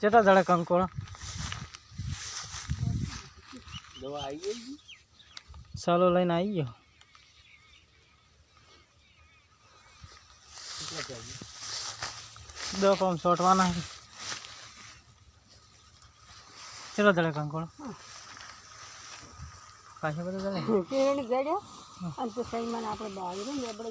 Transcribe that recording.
કેટલા જણા કંકોળ દવા આવી ગઈ સાલો લઈને આવી ગયો. દો પંપ સોટવાના છે. ચલો દડે કંકોળ પાછા બધા દડે પેણી ગળ્યો અને તો સઈમાં આપણે બહાર ને આપણે